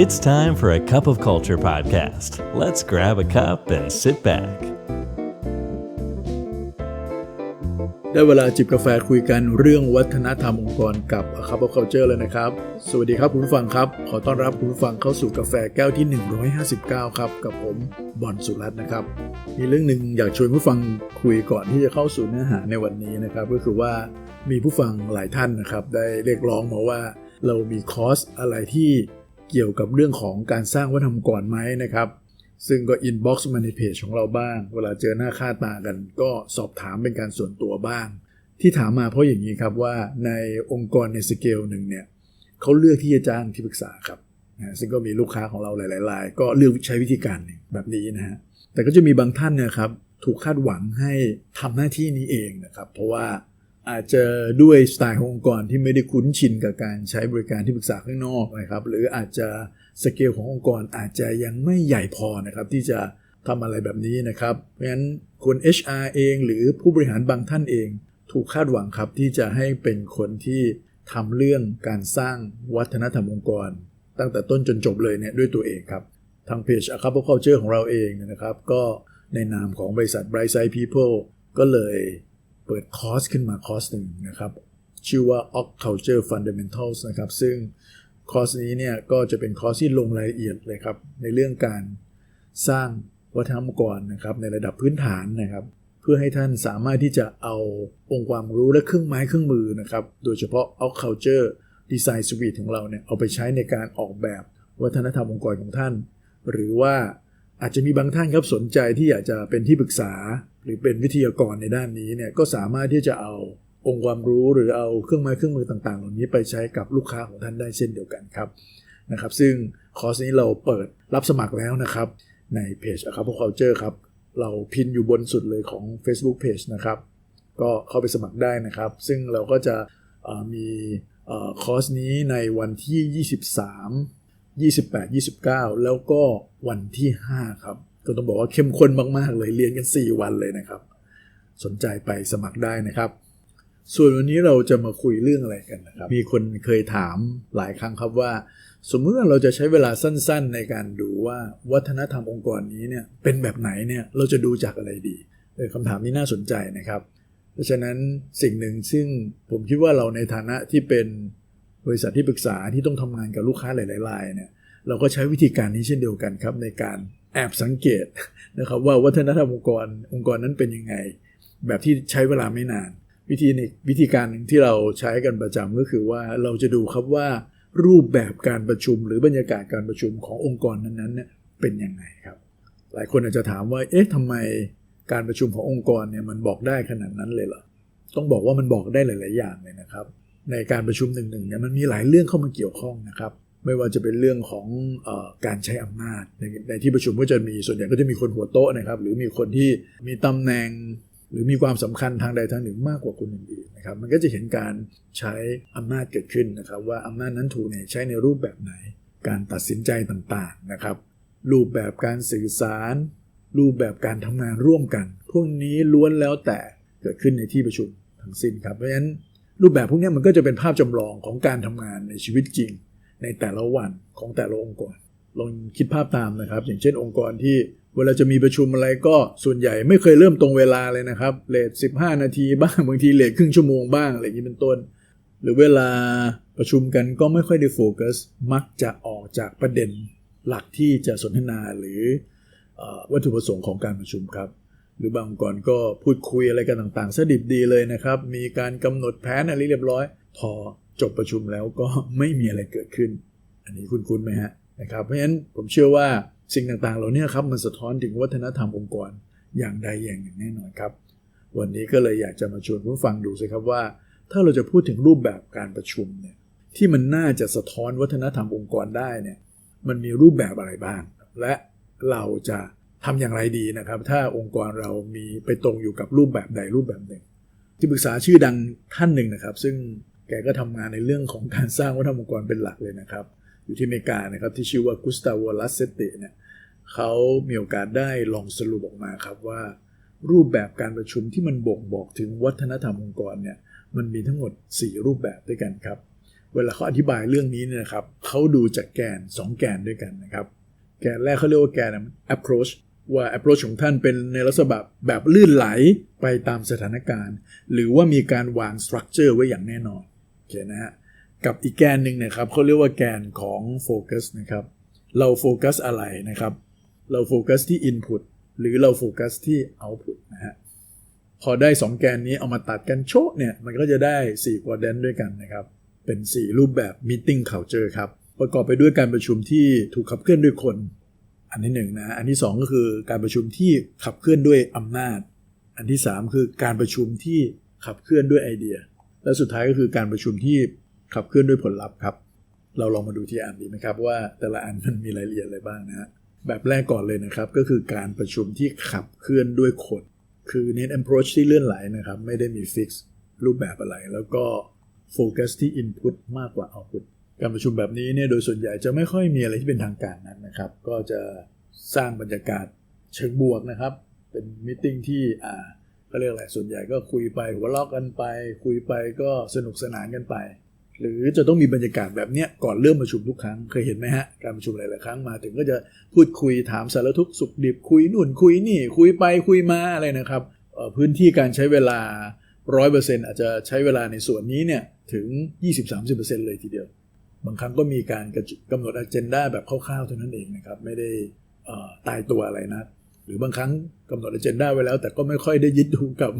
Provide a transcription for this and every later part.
It's time for a cup of culture podcast. Let's grab a cup and sit back. ได้เวลาจิบกาแฟคุยกันเรื่องวัฒนธรรมองค์กรกับ A Cup of Culture เลยนะครับ สวัสดีครับคุณผู้ฟังครับ ขอต้อนรับคุณผู้ฟังเข้าสู่กาแฟแก้วที่ 159 ครับ กับผมบอลสุรัตน์นะครับ มีเรื่องหนึ่งอยากชวนผู้ฟังคุยก่อนที่จะเข้าสู่เนื้อหาในวันนี้นะครับ ก็คือว่ามีผู้ฟังหลายท่านนะครับ ได้เรียกร้องมาว่า เรามีคอร์สอะไรที่เกี่ยวกับเรื่องของการสร้างวัฒนธรรมองค์กรไหมนะครับ ซึ่งก็อินบ็อกซ์มาในเพจของเราบ้าง เวลาเจอหน้าค่าตากันก็สอบถามเป็นการส่วนตัวบ้าง ที่ถามมาเพราะอย่างนี้ครับว่าในองค์กรในสเกลหนึ่งเนี่ยเขาเลือกที่จะจ้างที่ปรึกษาครับนะซึ่งก็มีลูกค้าของเราหลายๆรายก็เลือกใช้วิธีการแบบนี้นะฮะแต่ก็จะมีบางท่านเนี่ยครับถูกคาดหวังให้ทำหน้าที่นี้เองนะครับ เพราะว่า อาจจะด้วยสไตล์ขององค์กรที่ไม่ได้คุ้นชินกับการใช้บริการที่ปรึกษาข้างนอกนะครับ หรืออาจจะสเกลขององค์กรอาจจะยังไม่ใหญ่พอนะครับที่จะทำอะไรแบบนี้นะครับ เพราะฉะนั้นคน HR เองหรือผู้บริหารบางท่านเอง ถูกคาดหวังครับที่จะให้เป็นคนที่ทำเรื่องการสร้างวัฒนธรรมองค์กร ตั้งแต่ต้นจนจบเลยเนี่ยด้วยตัวเองครับ ทางเพจ A Cup o Culture ของเราเองเนี่ยนะครับ ก็ในนามของบริษัท Bright Side People ก็เลย เปิดคอร์สขึ้นมาคอร์สหนึ่งนะครับ ชื่อว่า Oc Culture Fundamentals นะครับ ซึ่งคอร์สนี้เนี่ยก็จะเป็นคอร์สที่ลงรายละเอียดเลยครับ ในเรื่องการสร้างวัฒนธรรมองค์กรนะครับ ในระดับพื้นฐานนะครับ เพื่อให้ท่านสามารถที่จะเอาองค์ความรู้และเครื่องไม้เครื่องมือนะครับ โดยเฉพาะ Oc Culture Design Suite ของเราเนี่ยเอาไปใช้ในการออกแบบวัฒนธรรมองค์กรของท่าน หรือว่าอาจจะมีบางท่านครับสนใจที่อยากจะเป็นที่ปรึกษา หรือเป็นวิทยากรในด้านนี้เนี่ยก็สามารถที่จะเอาองค์ความรู้หรือเอาเครื่องไม้เครื่องมือต่างๆ เหล่านี้ไปใช้กับลูกค้าของท่านได้เช่นเดียวกันครับนะครับ ซึ่งคอร์สนี้เราเปิดรับสมัครแล้วนะครับ ในเพจ A Cup of Culture ครับ เราพินอยู่บนสุดเลยของ Facebook Page นะครับ ก็เข้าไปสมัครได้นะครับ ซึ่งเราก็จะมีคอร์สนี้ในวันที่ 23 28 29 แล้วก็วันที่ 5 ครับ ก็ต้องบอกว่าเข้มข้นมาก ๆ เลยเรียนกัน 4 วันเลยนะครับ สนใจไปสมัครได้นะครับ ส่วนวันนี้เราจะมาคุยเรื่องอะไรกันนะครับ มีคนเคยถามหลายครั้งครับว่า สมมติว่าเราจะใช้เวลาสั้น ๆ ในการดูว่าวัฒนธรรมองค์กรนี้เนี่ยเป็นแบบไหนเนี่ยเราจะดูจากอะไรดีเออคำถามนี้น่าสนใจนะครับ เพราะฉะนั้นสิ่งหนึ่งซึ่งผมคิดว่าเราในฐานะที่เป็นบริษัทที่ปรึกษาที่ต้องทำงานกับลูกค้าหลายๆรายเนี่ย เราก็ใช้วิธีการนี้เช่นเดียวกันครับ ในการแอบสังเกตนะครับว่าวัฒนธรรมองค์กรองค์กรนั้นเป็นยังไง แบบที่ใช้เวลาไม่นาน วิธีนี้วิธีการหนึ่งที่เราใช้กันประจำก็คือว่าเราจะดูครับว่ารูปแบบการประชุมหรือบรรยากาศการประชุมขององค์กรนั้นๆเนี่ยเป็นยังไงครับ หลายคนอาจจะถามว่าเอ๊ะทำไมการประชุมขององค์กรเนี่ยมันบอกได้ขนาดนั้นเลยเหรอต้องบอกว่ามันบอกได้หลาย ๆ อย่างเลยนะครับ ในการประชุมหนึ่งๆเนี่ยมันมีหลายเรื่องเข้ามาเกี่ยวข้องนะครับ ไม่ว่าจะเป็นเรื่องของอการใช้อำนาจในในที่ประชุมก็จะมีส่วนใหญ่ก็จะมีคนหัวโต๊ะนะครับ หรือมีคนที่มีตำแหน่ง หรือมีความสำคัญทางใดทางหนึ่งมากกว่าคนอื่นๆนะครับ มันก็จะเห็นการใช้อำนาจเกิดขึ้นนะครับ ว่าอำนาจนั้นถูกเนี่ยใช้ในรูปแบบไหน การตัดสินใจต่างๆนะครับ รูปแบบการสื่อสาร รูปแบบการทำงานร่วมกัน พวกนี้ล้วนแล้วแต่เกิดขึ้นในที่ประชุมทั้งสิ้นครับเพราะฉะนั้นรูปแบบพวกนี้มันก็จะเป็นภาพจำลองของการทำงานในชีวิตจริง ในแต่ละวันของแต่ละองค์กรลองคิดภาพตามนะครับ อย่างเช่นองค์กรที่เวลาจะมีประชุมอะไรก็ส่วนใหญ่ไม่เคยเริ่มตรงเวลาเลยนะครับเลท15 นาทีบ้างบางทีเลทครึ่งชั่วโมงบ้างอะไรอย่างนี้เป็นต้น หรือเวลาประชุมกันก็ไม่ค่อยได้โฟกัสมักจะออกจากประเด็นหลักที่จะสนทนาหรืออวัตถุประสงค์ของการประชุมครับ หรือบางองค์กรก็พูดคุยอะไรกันต่างๆสดิบดีเลยนะครับ มีการกำหนดแผนอะไรเรียบร้อย พอ จบประชุมแล้วก็ไม่มีอะไรเกิดขึ้น อันนี้คุ้นไหมฮะนะครับเพราะฉะนั้นผมเชื่อว่าสิ่งต่างๆ เหล่านี้ครับมันสะท้อนถึงวัฒนธรรมองค์กรอย่างใดอย่างหนึ่งแน่นอนครับ วันนี้ก็เลยอยากจะมาชวนผู้ฟังดูสิครับว่า ถ้าเราจะพูดถึงรูปแบบการประชุมเนี่ยที่มันน่าจะสะท้อนวัฒนธรรมองค์กรได้เนี่ยมันมีรูปแบบอะไรบ้าง และเราจะทำอย่างไรดีนะครับ ถ้าองค์กรเรามีไปตรงอยู่กับรูปแบบใดรูปแบบหนึ่ง ที่ปรึกษาชื่อดังท่านหนึ่งนะครับ ซึ่ง แกก็ทำงานในเรื่องของการสร้างวัฒนธรรมองค์กรเป็นหลักเลยนะครับ อยู่ที่อเมริกานะครับที่ชื่อว่ากุสตาโวลัสเซติเนี่ยเขามีโอกาสได้ลองสรุปออกมาครับว่า รูปแบบการประชุมที่มันบ่งบอกถึงวัฒนธรรมองค์กรเนี่ยมันมีทั้งหมด 4 รูปแบบด้วยกันครับ เวลาเขาอธิบายเรื่องนี้เนี่ยครับเขาดูจากแกน 2 แกนด้วยกันนะครับแกนแรกเขาเรียกว่าแกน approach ว่า approach ของท่านเป็นในลักษณะแบบลื่นไหลไปตามสถานการณ์ หรือว่ามีการวาง structure ไว้อย่างแน่นอน เคนะฮะกับอีกแกนหนึ่งนะครับเขาเรียกว่าแกนของ focus นะครับเราโฟกัสอะไรนะครับ เราโฟกัสที่ input หรือเราโฟกัสที่ output นะฮะพอได้ 2 แกนนี้เอามาตัดกันโชะเนี่ย มันก็จะได้4 quadrant ด้วยกันนะครับ เป็น 4 รูปแบบ meeting culture ครับ ประกอบไปด้วยการประชุมที่ถูกขับเคลื่อนด้วยคน อันที่หนึ่งนะอันที่ 2 ก็คือการประชุมที่ขับเคลื่อนด้วยอำนาจ อันที่ 3 คือการประชุมที่ขับเคลื่อนด้วยไอเดีย และสุดท้ายก็คือการประชุมที่ขับเคลื่อนด้วยผลลัพธ์ครับ เราลองมาดูที่อันดีไหมครับว่าแต่ละอันมันมีรายละเอียดอะไรบ้างนะฮะแบบแรกก่อนเลยนะครับก็คือการประชุมที่ขับเคลื่อนด้วยคน คือเน้น approach ที่เลื่อนไหลนะครับไม่ได้มีฟิกซ์รูปแบบอะไร แล้วก็โฟกัสที่ input มากกว่า output การประชุมแบบนี้เนี่ยโดยส่วนใหญ่จะไม่ค่อยมีอะไรที่เป็นทางการนั้นนะครับ ก็จะสร้างบรรยากาศเชิงบวกนะครับ เป็นมิ팅ที่อ่า เรียกอะไรส่วนใหญ่ก็คุยไปหัวเราะกันไป คุยไปก็สนุกสนานกันไป หรือจะต้องมีบรรยากาศแบบเนี้ยก่อนเริ่มประชุมทุกครั้งเคยเห็นไหมฮะการประชุมหลายๆครั้งมาถึงก็จะพูดคุยถามสารทุกสุขดิบคุยนู่นคุยนี่ คุยไปคุยมาอะไรนะครับพื้นที่การใช้เวลา100%อร์เซ็นต์อาจจะใช้เวลาในส่วนนี้เนี่ยถึง 20-30%เลยทีเดียว บางครั้งก็มีการกำหนดอ g e n d a แบบคร่าวๆเท่านั้นเองนะครับ ไม่ได้ตายตัวอะไรนะ หรือบางครั้งกำหนดอ g e n d a ไว้แล้ว แต่ก็ไม่ค่อยได้ยึดดูกับ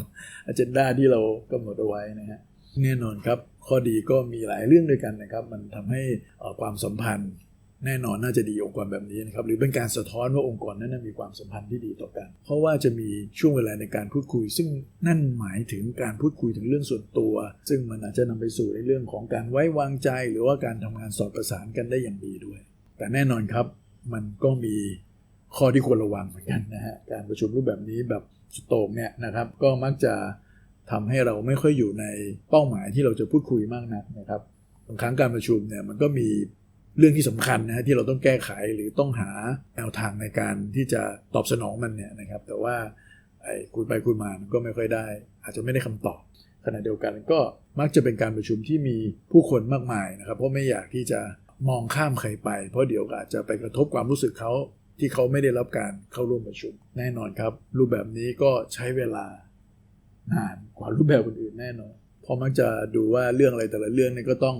อ g e n d a ที่เรากำหนดเอาไว้นะฮะแน่นอนครับ ข้อดีก็มีหลายเรื่องด้วยกันนะครับ มันทำให้ความสัมพันธ์ แน่นอนน่าจะดีองค์กรแบบนี้นะครับ หรือเป็นการสะท้อนว่าองค์กรนั้นมีความสัมพันธ์ที่ดีต่อกัน เพราะว่าจะมีช่วงเวลาในการพูดคุย ซึ่งนั่นหมายถึงการพูดคุยถึงเรื่องส่วนตัว ซึ่งมันอาจจะนำไปสู่ในเรื่องของการไว้วางใจ หรือว่าการทำงานสอดประสานกันได้อย่างดีด้วย แต่แน่นอนครับ มันก็มี ข้อที่ควรระวังเหมือนกันนะฮะการประชุมรูปแบบนี้แบบสโตกเนี่ยนะครับก็มักจะทำให้เราไม่ค่อยอยู่ในเป้าหมายที่เราจะพูดคุยมากนักนะครับบางครั้งการประชุมเนี่ยมันก็มีเรื่องที่สำคัญนะฮะที่เราต้องแก้ไขหรือต้องหาแนวทางในการที่จะตอบสนองมันเนี่ยนะครับ แต่ว่าไอ้คุยไปคุยมามันก็ไม่ค่อยได้ อาจจะไม่ได้คำตอบขณะเดียวกันก็มักจะเป็นการประชุมที่มีผู้คนมากมายนะครับ เพราะไม่อยากที่จะมองข้ามใครไป เพราะเดี๋ยวอาจจะไปกระทบความรู้สึกเขา ที่เขาไม่ได้รับการเข้าร่วมประชุมแน่นอนครับ รูปแบบนี้ก็ใช้เวลานานกว่ารูปแบบอื่นแน่นอนเพราะมักจะดูว่าเรื่องอะไรแต่ละเรื่องเนี่ยก็ต้อง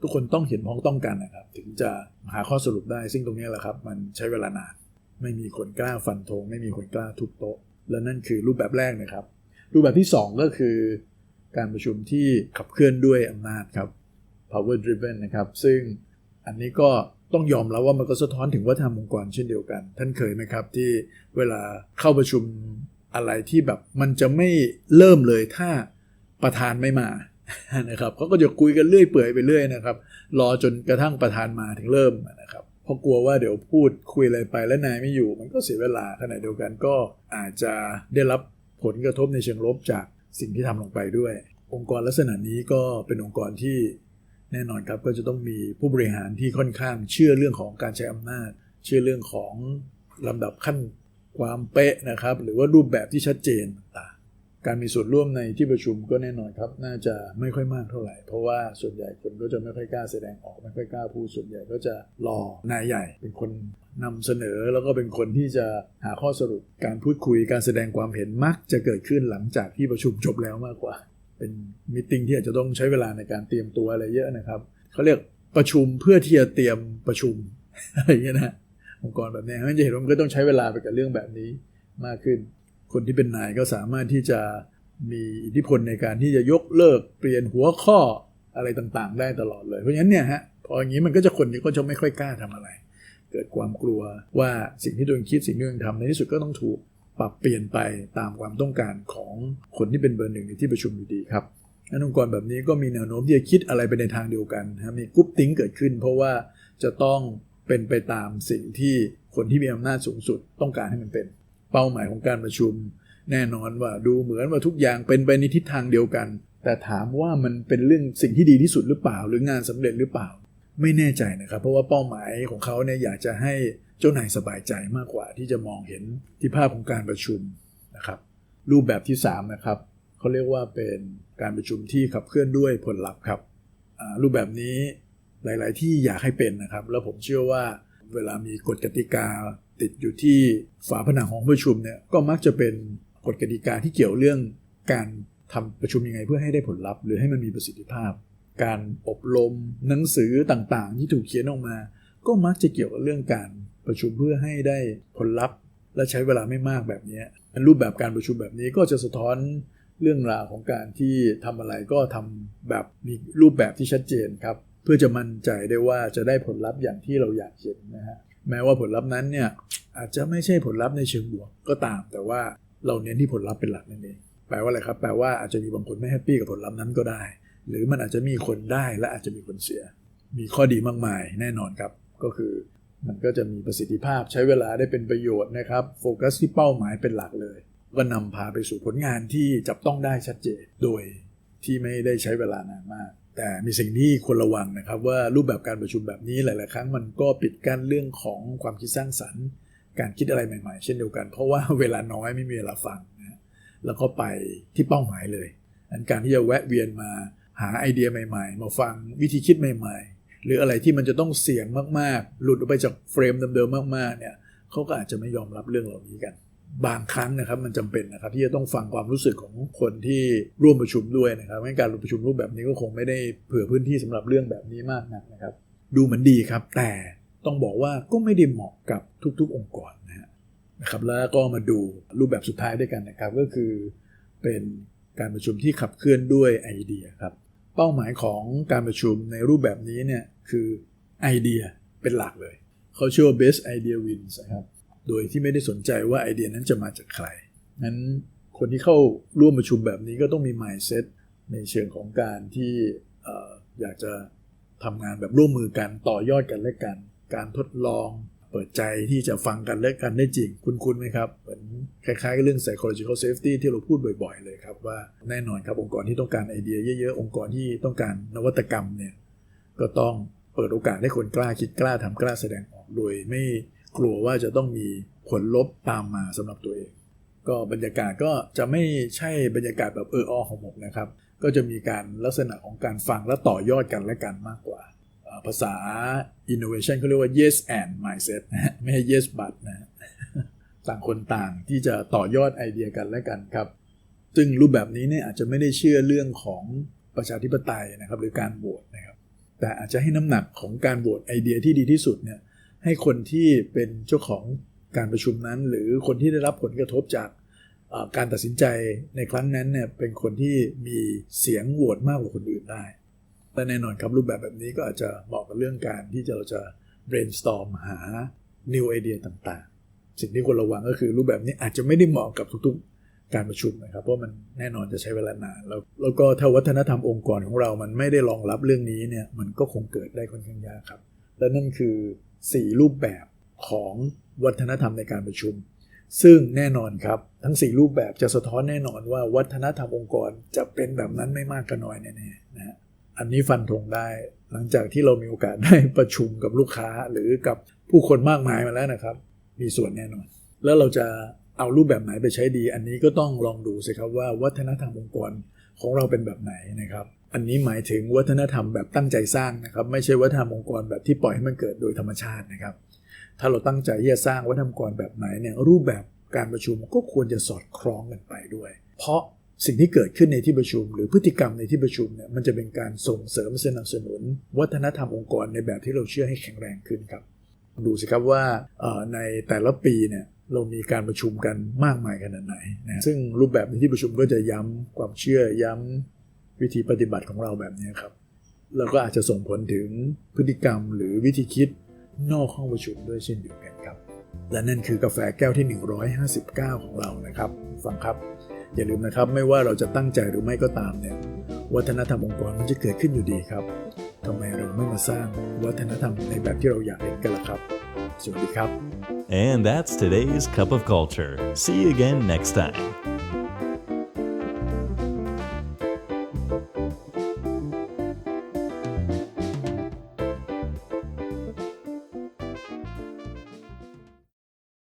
ทุกคนต้องเห็นพ้องต้องกันนะครับ ถึงจะหาข้อสรุปได้ซึ่งตรงนี้แหละครับ มันใช้เวลานาน ไม่มีคนกล้าฟันธงไม่มีคนกล้าทุบโต๊ะ และนั่นคือรูปแบบแรกนะครับ รูปแบบที่ 2 ก็คือ การประชุมที่ขับเคลื่อนด้วยอำนาจครับ power driven นะครับ ซึ่งอันนี้ก็ ต้องยอมแล้วว่ามันก็สะท้อนถึงวัฒนธรรมองค์กรเช่นเดียวกัน ท่านเคยไหมครับที่เวลาเข้าประชุมอะไรที่แบบมันจะไม่เริ่มเลยถ้าประธานไม่มานะครับเขาก็จะคุยกันเรื่อยเปื่อยไปเรื่อยนะครับ รอจนกระทั่งประธานมาถึงเริ่มนะครับเพราะกลัวว่าเดี๋ยวพูดคุยอะไรไปแล้วนายไม่อยู่ มันก็เสียเวลาขณะเดียวกันก็อาจจะได้รับผลกระทบในเชิงลบจากสิ่งที่ทำลงไปด้วย องค์กรลักษณะนี้ก็เป็นองค์กรที่ แน่นอนครับก็จะต้องมีผู้บริหารที่ค่อนข้างเชื่อเรื่องของการใช้อำนาจ เชื่อเรื่องของลำดับขั้นความเป๊ะนะครับ หรือว่ารูปแบบที่ชัดเจนต่างการมีส่วนร่วมในที่ประชุมก็แน่นอนครับ น่าจะไม่ค่อยมากเท่าไหร่ เพราะว่าส่วนใหญ่คนก็จะไม่ค่อยกล้าแสดงออกไม่ค่อยกล้าพูดส่วนใหญ่ก็จะรอนายใหญ่ เป็นคนนำเสนอแล้วก็เป็นคนที่จะหาข้อสรุปการพูดคุยการแสดงความเห็นมักจะเกิดขึ้นหลังจากที่ประชุมจบแล้วมากกว่า เป็น มิ팅ที่อาจจะต้องใช้เวลาในการเตรียมตัวอะไรเยอะนะครับเขาเรียกประชุมเพื่อที่จะเตรียมประชุมอะไรอย่างเงี้ยนะองค์กรแบบนี้มันจะเห็นว่ามันก็ต้องใช้เวลาไปกับเรื่องแบบนี้มากขึ้น คนที่เป็นนายก็สามารถที่จะมีอิทธิพลในการที่จะยกเลิกเปลี่ยนหัวข้ออะไรต่างๆ ได้ตลอดเลย เพราะฉะนั้นเนี่ยฮะพออย่างนี้มันก็จะคนที่ก็จะไม่ค่อยกล้าทำอะไร เกิดความกลัวว่าสิ่งที่ตัวเองคิดสิ่งที่ตัวเองทำในที่สุดก็ต้องถูกปรับเปลี่ยนไปตามความต้องการของคนที่เป็นเบอร์หนึ่งในที่ประชุมอยู่ดีครับ นั้นองค์กรแบบนี้ก็มีแนวโน้มที่จะคิดอะไรไปในทางเดียวกันนะมีกรุ๊ปติ้งเกิดขึ้น เพราะว่าจะต้องเป็นไปตามสิ่งที่คนที่มีอำนาจสูงสุดต้องการให้มันเป็น เป้าหมายของการประชุม แน่นอนว่าดูเหมือนว่าทุกอย่างเป็นไปในทิศทางเดียวกัน แต่ถามว่ามันเป็นเรื่องสิ่งที่ดีที่สุดหรือเปล่า หรืองานสำเร็จหรือเปล่า ไม่แน่ใจนะครับ เพราะว่าเป้าหมายของเขาเนี่ยอยากจะให้เจ้านายสบายใจมากกว่าที่จะมองเห็นที่ภาพของการประชุมนะครับ รูปแบบที่3นะครับ เขาเรียกว่าเป็นการประชุมที่ขับเคลื่อนด้วยผลลัพธ์ครับรูปแบบนี้หลาย ๆ ที่อยากให้เป็นนะครับ แล้วผมเชื่อว่าเวลามีกฎกติกาติดอยู่ที่ฝาผนังของประชุมเนี่ยก็มักจะเป็นกฎกติกาที่เกี่ยวเรื่องการทำประชุมยังไงเพื่อให้ได้ผลลัพธ์ หรือให้มันมีประสิทธิภาพ การอบรมหนังสือต่างๆ ที่ถูกเขียนออกมา ก็มักจะเกี่ยวกับเรื่องการประชุมเพื่อให้ได้ผลลัพธ์ และใช้เวลาไม่มากแบบนี้รูปแบบการประชุมแบบนี้ก็จะสะท้อน เรื่องราวของการที่ทำอะไรก็ทำแบบมีรูปแบบที่ชัดเจนครับ เพื่อจะมั่นใจได้ว่าจะได้ผลลัพธ์อย่างที่เราอยากเห็นนะฮะแม้ว่าผลลัพธ์นั้นเนี่ยอาจจะไม่ใช่ผลลัพธ์ในเชิงบวกก็ตาม แต่ว่าเราเน้นที่ผลลัพธ์เป็นหลักนั่นเองแปลว่าอะไรครับ แปลว่าอาจจะมีบางคนไม่แฮปปี้กับผลลัพธ์นั้นก็ได้ หรือมันอาจจะมีคนได้และอาจจะมีคนเสีย มีข้อดีมากมายแน่นอนครับ ก็คือมันก็จะมีประสิทธิภาพใช้เวลาได้เป็นประโยชน์นะครับ โฟกัสที่เป้าหมายเป็นหลักเลย ก็นำพาไปสู่ผลงานที่จับต้องได้ชัดเจน โดยที่ไม่ได้ใช้เวลานานมาก แต่มีสิ่งที่ควรระวังนะครับว่ารูปแบบการประชุมแบบนี้หลาย ๆ ครั้งมันก็ปิดกั้นเรื่องของความคิดสร้างสรรค์ การคิดอะไรใหม่ ๆ เช่นเดียวกัน เพราะว่าเวลาน้อยไม่มีเวลาฟังนะแล้วก็ไปที่เป้าหมายเลยอันการที่จะแวะเวียนมาหาไอเดียใหม่ ๆ มาฟังวิธีคิดใหม่ ๆ หรืออะไรที่มันจะต้องเสี่ยงมาก ๆ หลุดออกไปจากเฟรมเดิม ๆ มาก ๆ เนี่ยเขาก็อาจจะไม่ยอมรับเรื่องเหล่านี้กัน บางครั้งนะครับมันจำเป็นนะครับที่จะต้องฟังความรู้สึกของคนที่ร่วมประชุมด้วยนะครับงั้นการประชุมรูปแบบนี้ก็คงไม่ได้เผื่อพื้นที่สำหรับเรื่องแบบนี้มากนักนะครับ ดูเหมือนดีครับ แต่ต้องบอกว่าก็ไม่ได้เหมาะกับทุก ๆ องค์กรนะครับแล้วก็มาดูรูปแบบสุดท้ายด้วยกันนะครับ ก็คือเป็นการประชุมที่ขับเคลื่อนด้วยไอเดียครับเป้าหมายของการประชุมในรูปแบบนี้เนี่ยคือไอเดียเป็นหลักเลยเขาชื่อว่า best idea wins นะครับ โดยที่ไม่ได้สนใจว่าไอเดียนั้นจะมาจากใครนั้นคนที่เข้าร่วมประชุมแบบนี้ก็ต้องมี mindset ในเชิงของการที่ออยากจะทำงานแบบร่วมมือกันต่อยอดกันและกัน การทดลองเปิดใจที่จะฟังกันและกันได้จริง คุ้นๆไหมครับ เหมือนคล้ายๆกับเรื่อง psychological safety ที่เราพูดบ่อยๆเลยครับว่าแน่นอนครับองค์กรที่ต้องการไอเดียเยอะๆ องค์กรที่ต้องการนวัตกรรมเนี่ยก็ต้องเปิดโอกาสให้คนกล้าคิดกล้าทำกล้าแสดงออกโดยไม่ กลัวว่าจะต้องมีผลลบตามมาสำหรับตัวเอง ก็บรรยากาศก็จะไม่ใช่บรรยากาศแบบเอออของหมกนะครับ ก็จะมีการลักษณะของการฟังและต่อยอดกันและกันมากกว่า ภาษา innovation เขาเรียกว่า yes and mindset นะไม่ใช่ yes but นะต่างคนต่างที่จะต่อยอดไอเดียกันและกันครับซึ่งรูปแบบนี้เนี่ยอาจจะไม่ได้เชื่อเรื่องของประชาธิปไตยนะครับหรือการโหวตนะครับ แต่อาจจะให้น้ำหนักของการโหวตไอเดียที่ดีที่สุดเนี่ย ให้คนที่เป็นเจ้าของการประชุมนั้น หรือคนที่ได้รับผลกระทบจากการตัดสินใจในครั้งนั้นเนี่ยเป็นคนที่มีเสียงโหวตมากกว่าคนอื่นได้และแน่นอนครับรูปแบบแบบนี้ก็อาจจะเหมาะกับเรื่องการที่เราจะ brainstorm หา new idea ต่างๆ สิ่งที่ควรระวังก็คือรูปแบบนี้อาจจะไม่ได้เหมาะกับทุกๆ การประชุมนะครับ เพราะมันแน่นอนจะใช้เวลานานแล้วแล้วก็ถ้าวัฒนธรรมองค์กรของเรามันไม่ได้รองรับเรื่องนี้เนี่ยมันก็คงเกิดได้ค่อนข้างยากครับ และนั่นคือ 4 รูปแบบของวัฒนธรรมในการประชุม ซึ่งแน่นอนครับทั้ง 4 รูปแบบจะสะท้อนแน่นอนว่าวัฒนธรรมองค์กรจะเป็นแบบนั้นไม่มากก็น้อยแน่ๆนะฮะอันนี้ฟันธงได้หลังจากที่เรามีโอกาสได้ประชุมกับลูกค้าหรือกับผู้คนมากมายมาแล้วนะครับ มีส่วนแน่นอน แล้วเราจะเอารูปแบบไหนไปใช้ดี อันนี้ก็ต้องลองดูสิครับว่าวัฒนธรรมองค์กรของเราเป็นแบบไหนนะครับ อันนี้หมายถึงวัฒนธรรมแบบตั้งใจสร้างนะครับ ไม่ใช่วัฒนธรรมองค์กรแบบที่ปล่อยให้มันเกิดโดยธรรมชาตินะครับ ถ้าเราตั้งใจจะสร้างวัฒนธรรมองค์กรแบบไหนเนี่ยรูปแบบการประชุมก็ควรจะสอดคล้องกันไปด้วย เพราะสิ่งที่เกิดขึ้นในที่ประชุม หรือพฤติกรรมในที่ประชุมเนี่ยมันจะเป็นการส่งเสริมสนับสนุน วัฒนธรรมองค์กรในแบบที่เราเชื่อให้แข็งแรงขึ้นครับ ดูสิครับว่าในแต่ละปีเนี่ยเรามีการประชุมกันมากมายขนาดไหนนะซึ่งรูปแบบในที่ประชุมก็จะย้ำความเชื่อย้ำ วิธีปฏิบัติของเราแบบนี้ครับ แล้วก็อาจจะส่งผลถึงพฤติกรรมหรือวิธีคิดนอกห้องประชุมด้วยเช่นเดียวกันครับ และนั่นคือกาแฟแก้วที่ 159 ของเรานะครับฟังครับ อย่าลืมนะครับไม่ว่าเราจะตั้งใจหรือไม่ก็ตามเนี่ยวัฒนธรรมองค์กรมันจะเกิดขึ้นอยู่ดีครับทำไมเราไม่มาสร้างวัฒนธรรมในแบบที่เราอยากเห็นกันล่ะครับ สวัสดีครับ And that's today's Cup of Culture. See you again next time.